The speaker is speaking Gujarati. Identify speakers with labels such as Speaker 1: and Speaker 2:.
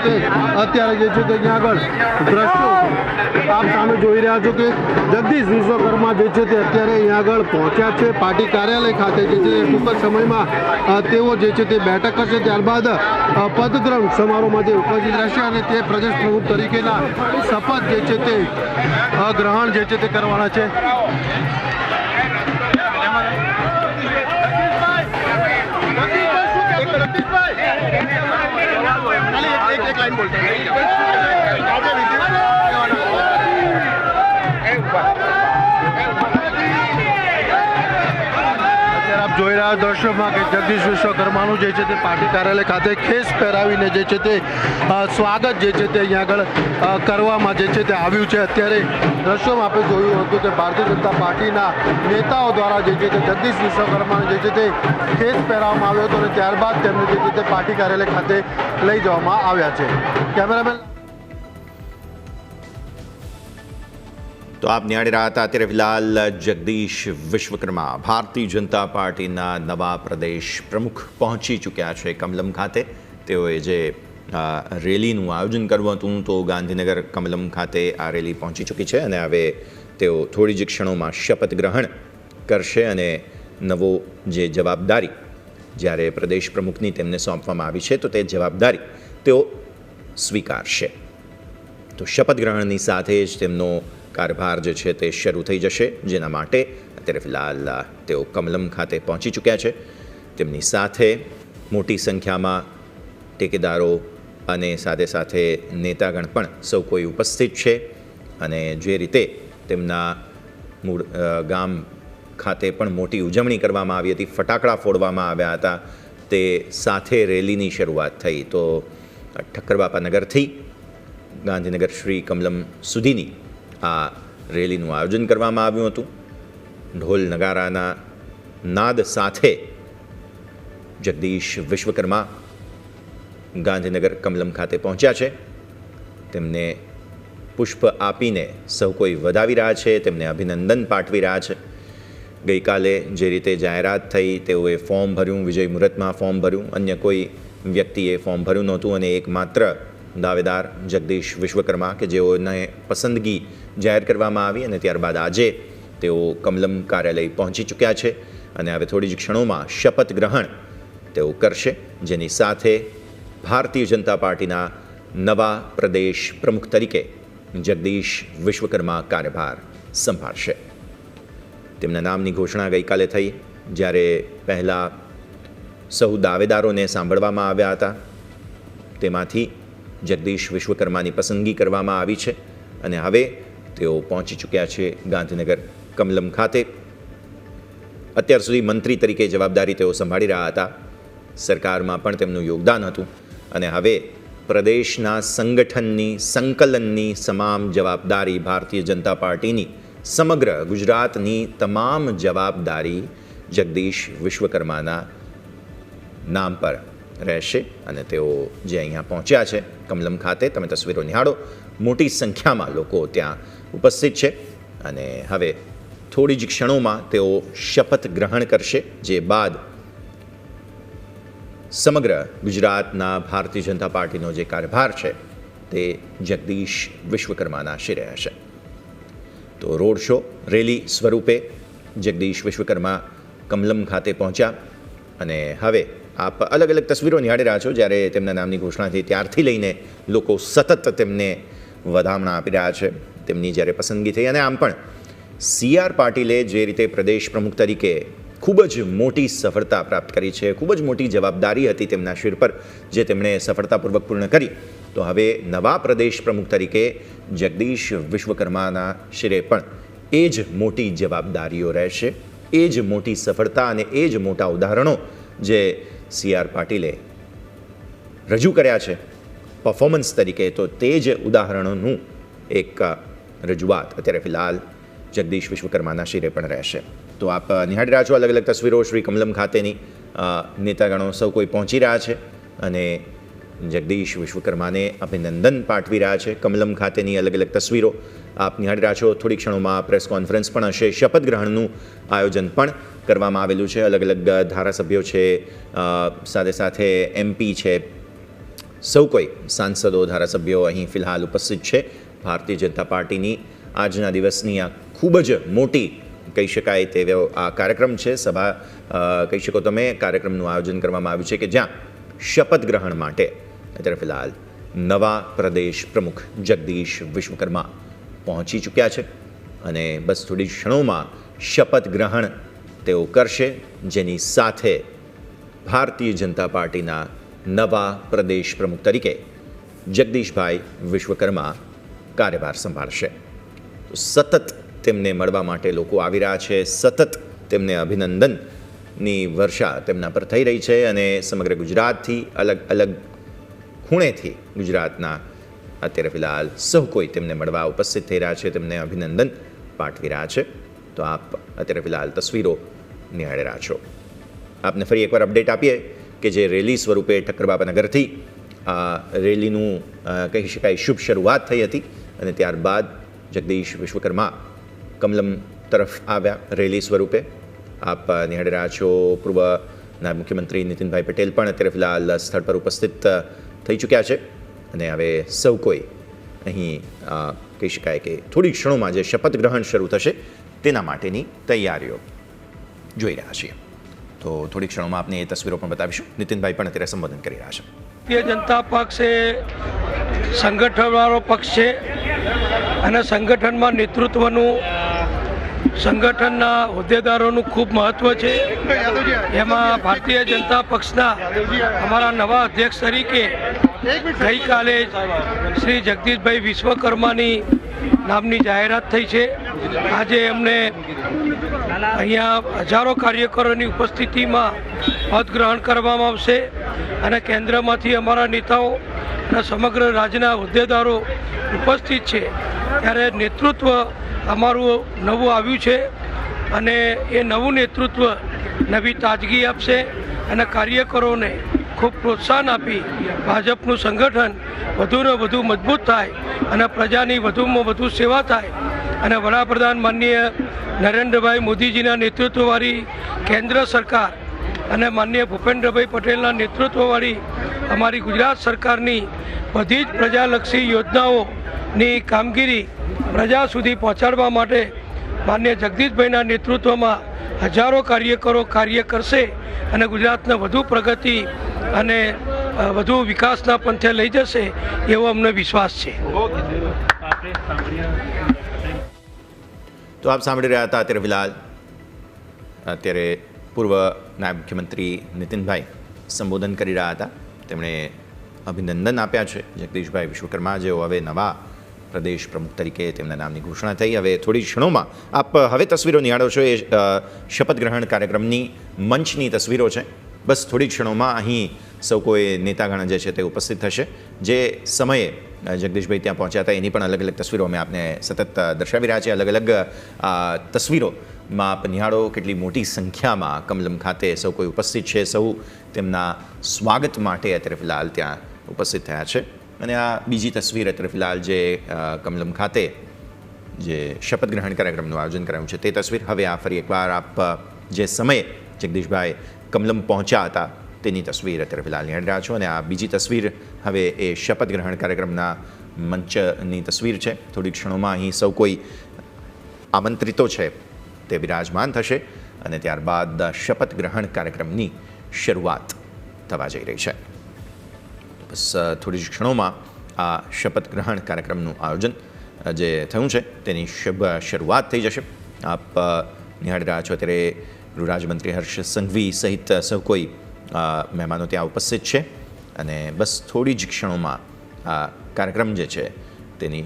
Speaker 1: તે અત્યારે જે છે કે અહીંયા આગળ દ્રશ્યો આપ જોઈ રહ્યા છો કે જગદીશ વિશ્વકર્મા જે છે તે અત્યારે અહીંયા આગળ પહોંચ્યા છે પાર્ટી કાર્યાલય ખાતે જે છે ટૂંક સમયમાં તેઓ જે છે તે બેઠક કરશે ત્યારબાદ પદગ્રહણ સમારોહમાં જે ઉપસ્થિત રહેશે અને તે પ્રદેશ પ્રમુખ તરીકેના શપથ જે છે તે ગ્રહણ જે છે તે કરવાના છે. અત્યારે આપ જોઈ રહ્યા દર્શકમાં કે જગદીશ વિશ્વકર્માનું જે છે તે પાર્ટી કાર્યાલય ખાતે ખેસ પહેરાવીને જે છે તે સ્વાગત જે છે તે અહીંયા આગળ કરવામાં જે છે તે આવ્યું છે. અત્યારે દ્રશ્યોમાં આપણે જોયું હતું કે ભારતીય જનતા પાર્ટીના નેતાઓ દ્વારા જે છે તે જગદીશ વિશ્વકર્માનું જે છે તે ખેસ પહેરાવવામાં આવ્યો હતો અને ત્યારબાદ તેમને જે છે તે પાર્ટી કાર્યાલય ખાતે લઈ જવામાં આવ્યા છે. કેમેરામેન
Speaker 2: તો આપ નિહાળી રહ્યા હતા અત્યારે ફિલહાલ જગદીશ વિશ્વકર્મા, ભારતીય જનતા પાર્ટીના નવા પ્રદેશ પ્રમુખ પહોંચી ચૂક્યા છે કમલમ ખાતે. તેઓએ જે રેલીનું આયોજન કરવું હતું તો ગાંધીનગર કમલમ ખાતે આ રેલી પહોંચી ચૂકી છે અને હવે તેઓ થોડી જ ક્ષણોમાં શપથ ગ્રહણ કરશે અને નવો જે જવાબદારી જ્યારે પ્રદેશ પ્રમુખની તેમને સોંપવામાં આવી છે તો તે જવાબદારી તેઓ સ્વીકારશે. તો શપથ ગ્રહણની સાથે જ તેમનો કારભાર જે છે તે શરૂ થઈ જશે, જેના માટે અત્યારે ફિલહાલ તેઓ કમલમ ખાતે પહોંચી ચૂક્યા છે. તેમની સાથે મોટી સંખ્યામાં ટેકેદારો અને સાથે સાથે નેતાગણ પણ સૌ કોઈ ઉપસ્થિત છે અને જે રીતે તેમના મૂળ ગામ ખાતે પણ મોટી ઉજવણી કરવામાં આવી હતી, ફટાકડા ફોડવામાં આવ્યા હતા, તે સાથે રેલીની શરૂઆત થઈ. તો ઠક્કરબાપા નગરથી ગાંધીનગર શ્રી કમલમ સુધીની આ રેલીનું આયોજન કરવામાં આવ્યું હતું. ઢોલ નગારાના નાદ સાથે જગદીશ વિશ્વકર્મા ગાંધીનગર કમલમ ખાતે પહોંચ્યા છે. તેમને પુષ્પ આપીને સૌ કોઈ વધાવી રહ્યા છે, તેમને અભિનંદન પાઠવી રહ્યા છે. ગઈકાલે જે રીતે જાહેરાત થઈ, તેઓએ ફોર્મ ભર્યું, વિજય મુહૂર્તમાં ફોર્મ ભર્યું. અન્ય કોઈ વ્યક્તિએ ફોર્મ ભર્યું નહોતું અને એકમાત્ર દાવેદાર જગદીશ વિશ્વકર્મા કે જેઓને પસંદગી જાહેર કરવામાં આવી અને ત્યારબાદ આજે તેઓ કમલમ કાર્યાલય પહોંચી ચૂક્યા છે અને હવે થોડી જ ક્ષણોમાં શપથ ગ્રહણ તેઓ કરશે, જેની સાથે ભારતીય જનતા પાર્ટીના નવા પ્રદેશ પ્રમુખ તરીકે જગદીશ વિશ્વકર્મા કાર્યભાર સંભાળશે. તેમના નામની ઘોષણા ગઈકાલે થઈ, જ્યારે પહેલાં સૌ દાવેદારોને સાંભળવામાં આવ્યા હતા. તેમાંથી જગદીશ વિશ્વકર્માની પસંદગી કરવામાં આવી છે અને હવે તેઓ પહોંચી ચૂક્યા છે ગાંધીનગર કમલમ ખાતે. અત્યાર સુધી મંત્રી તરીકે જવાબદારી તેઓ સંભાળી રહ્યા હતા. સરકારમાં પણ તેમનું યોગદાન હતું અને હવે પ્રદેશના સંગઠનની સંકલનની તમામ જવાબદારી ભારતીય જનતા પાર્ટીની સમગ્ર ગુજરાતની તમામ જવાબદારી જગદીશ વિશ્વકર્માના નામ પર રહેશે અને તેઓ જે અહીંયા પહોંચ્યા છે કમલમ ખાતે, તમે તસવીરો નિહાળો. મોટી સંખ્યામાં લોકો ત્યાં ઉપસ્થિત છે અને હવે થોડી જ ક્ષણોમાં તેઓ શપથ ગ્રહણ કરશે, જે બાદ સમગ્ર ગુજરાતના ભારતીય જનતા પાર્ટીનો જે કાર્યભાર છે તે જગદીશ વિશ્વકર્માના શિરે હશે તો રોડ શો, રેલી સ્વરૂપે જગદીશ વિશ્વકર્મા કમલમ ખાતે પહોંચ્યા અને હવે આપ અલગ અલગ તસવીરો નિહાળી રહ્યા છો, જ્યારે તેમના નામની ઘોષણા થઈ ત્યારથી લઈને લોકો સતત તેમને વધામણા આપી રહ્યા છે. તેમની જ્યારે પસંદગી થઈ અને આમ પણ સી આર પાટીલે જે રીતે પ્રદેશ પ્રમુખ તરીકે ખૂબ જ મોટી સફળતા પ્રાપ્ત કરી છે, ખૂબ જ મોટી જવાબદારી હતી તેમના શિર પર જે તેમણે સફળતાપૂર્વક પૂર્ણ કરી, તો હવે નવા પ્રદેશ પ્રમુખ તરીકે જગદીશ વિશ્વકર્માના શિરે પણ એ જ મોટી જવાબદારીઓ રહેશે, એ જ મોટી સફળતા અને એ જ મોટા ઉદાહરણો જે સી આર પાટીલે રજૂ કર્યા છે. પરફોર્મન્સ તરીકે તો તે જ ઉદાહરણોનું એક રજૂઆત. અત્યારે ફિલહાલ જગદીશ વિશ્વકર્માના શિરે પણ રહેશે. તો આપ નિહાળી રહ્યા છો અલગ અલગ તસવીરો શ્રી કમલમ ખાતેની. નેતાગણો સૌ કોઈ પહોંચી રહ્યા છે અને જગદીશ વિશ્વકર્માને અભિનંદન પાઠવી રહ્યા છે કમલમ ખાતેની અલગ અલગ તસવીરો. આપ નિહાળી રહ્યા છો થોડી ક્ષણોમાં પ્રેસ કોન્ફરન્સ પણ હશે. શપથ ગ્રહણનું આયોજન પણ કરવામાં આવેલું છે. અલગ અલગ ધારાસભ્યો છે સાથે સાથે એમપી છે સૌ કોઈ સાંસદો, ધારાસભ્યો અહીં ફિલહાલ ઉપસ્થિત છે. ભારતીય જનતા પાર્ટીની આજના દિવસની આ ખૂબ જ મોટી, કહી શકાય તેવો આ કાર્યક્રમ છે. સભા કહી શકો તમે, કાર્યક્રમનું આયોજન કરવામાં આવ્યું છે કે જ્યાં શપથ ગ્રહણ માટે અત્યારે ફિલહાલ નવા પ્રદેશ પ્રમુખ જગદીશ વિશ્વકર્મા પહોંચી ચૂક્યા છે અને બસ થોડી ક્ષણોમાં શપથ ગ્રહણ તેઓ કરશે, જેની સાથે ભારતીય જનતા પાર્ટીના નવા પ્રદેશ પ્રમુખ તરીકે જગદીશભાઈ વિશ્વકર્મા કાર્યભાર સંભાળશે. સતત તેમને મળવા માટે લોકો આવી રહ્યા છે. સતત તેમને અભિનંદનની વર્ષા તેમના પર થઈ રહી છે અને સમગ્ર ગુજરાતથી અલગ અલગ ખૂણેથી ગુજરાતના અત્યારે ફિલહાલ સૌ કોઈ તેમને મળવા ઉપસ્થિત થઈ રહ્યા છે, તેમને અભિનંદન પાઠવી રહ્યા છે. તો આપ અત્યારે ફિલહાલ તસવીરો નિહાળી રહ્યા છો. આપને ફરી એકવાર અપડેટ આપીએ કે જે રેલી સ્વરૂપે ઠક્કરબાપાનગરથી આ રેલીનું કહી શકાય, શુભ શરૂઆત થઈ હતી અને ત્યારબાદ જગદીશ વિશ્વકર્મા કમલમ તરફ આવ્યા રેલી સ્વરૂપે. આપ નિહાળી રહ્યા છો, પૂર્વ નાયબ મુખ્યમંત્રી નીતિનભાઈ પટેલ પણ અત્યારે ફિલહાલ સ્થળ પર ઉપસ્થિત થઈ ચૂક્યા છે. અને હવે સૌ કોઈ અહીં કહી શકાય કે થોડી ક્ષણોમાં જે શપથ ગ્રહણ શરૂ થશે તેના માટેની તૈયારીઓ જોઈ રહ્યા છીએ. તો થોડી ક્ષણોમાં આપને એ તસવીરો પણ બતાવીશું. નીતિનભાઈ પણ અત્યારે સંબોધન કરી રહ્યા છે.
Speaker 3: ભારતીય જનતા પક્ષ એ સંગઠનવાળો પક્ષ છે અને સંગઠનમાં નેતૃત્વનું, સંગઠનના હોદ્દેદારોનું ખૂબ મહત્ત્વ છે. એમાં ભારતીય જનતા પક્ષના અમારા નવા અધ્યક્ષ તરીકે ગઈકાલે શ્રી જગદીશભાઈ વિશ્વકર્માની નામની જાહેરાત થઈ છે. આજે એમને અહીંયા હજારો કાર્યકરોની ઉપસ્થિતિમાં પદ ગ્રહણ કરવામાં આવશે અને કેન્દ્રમાંથી અમારા નેતાઓ અને સમગ્ર રાજ્યના હોદ્દેદારો ઉપસ્થિત છે. ત્યારે નેતૃત્વ અમારું નવું આવ્યું છે અને એ નવું નેતૃત્વ નવી તાજગી આપશે અને કાર્યકરોને ખૂબ પ્રોત્સાહન આપી ભાજપનું સંગઠન વધુને વધુ મજબૂત થાય અને પ્રજાની વધુમાં વધુ સેવા થાય અને વડાપ્રધાન માનનીય નરેન્દ્રભાઈ મોદીજીના નેતૃત્વવાળી કેન્દ્ર સરકાર અને માનનીય ભૂપેન્દ્રભાઈ પટેલના નેતૃત્વવાળી અમારી ગુજરાત સરકારની બધી જ પ્રજાલક્ષી યોજનાઓની કામગીરી પ્રજા સુધી પહોંચાડવા માટે માન્ય જગદીશભાઈના નેતૃત્વમાં હજારો કાર્યકરો કાર્ય કરશે અને ગુજરાતને વધુ પ્રગતિ અને વધુ વિકાસના પંથે લઈ જશે એવો અમને વિશ્વાસ છે.
Speaker 2: તો આપ સાંભળી રહ્યા હતા અત્યારે ફિલહાલ. અત્યારે પૂર્વ નાયબ મુખ્યમંત્રી નીતિનભાઈ સંબોધન કરી રહ્યા હતા. તેમણે અભિનંદન આપ્યા છે. જગદીશભાઈ વિશ્વકર્મા જેઓ હવે નવા પ્રદેશ પ્રમુખ તરીકે તેમના નામની ઘોષણા થઈ. હવે થોડી ક્ષણોમાં આપ હવે તસવીરો નિહાળો છો. એ શપથ ગ્રહણ કાર્યક્રમની મંચની તસવીરો છે. બસ થોડી ક્ષણોમાં અહીં સૌ કોઈ નેતાગણ જે છે તે ઉપસ્થિત થશે. જે સમયે જગદીશભાઈ ત્યાં પહોંચ્યા હતા, એની પણ અલગ અલગ તસવીરો અમે આપને સતત દર્શાવી રહ્યા છે અલગ અલગ તસવીરો તસવીરોમાં આપ નિહાળો કેટલી મોટી સંખ્યામાં કમલમ ખાતે સૌ કોઈ ઉપસ્થિત છે. સૌ તેમના સ્વાગત માટે અત્યારે ફિલહાલ ત્યાં ઉપસ્થિત થયા છે. અને આ બીજી તસવીર અત્યારે ફિલહાલ જે કમલમ ખાતે જે શપથ ગ્રહણ કાર્યક્રમનું આયોજન કરાયું છે, તે તસવીર. હવે આ ફરી એકવાર આપ જે સમયે જગદીશભાઈ કમલમ પહોંચ્યા હતા તેની તસવીર અત્યારે ફિલહાલ નિહાળી રહ્યા છો અને આ બીજી તસવીર હવે એ શપથ ગ્રહણ કાર્યક્રમના મંચની તસવીર છે. થોડી ક્ષણોમાં અહીં સૌ કોઈ આમંત્રિતો છે તે બિરાજમાન થશે અને ત્યારબાદ શપથ ગ્રહણ કાર્યક્રમની શરૂઆત થવા જઈ રહી છે. બસ થોડી જ ક્ષણોમાં આ શપથ ગ્રહણ કાર્યક્રમનું આયોજન જે થયું છે તેની શરૂઆત થઈ જશે. આપ નિહાળી રહ્યા છો. અત્યારે ગૃહ રાજ્યમંત્રી હર્ષ સંઘવી સહિત સૌ કોઈ મહેમાનો ત્યાં ઉપસ્થિત છે. અને બસ થોડી જ ક્ષણોમાં આ કાર્યક્રમ જે છે તેની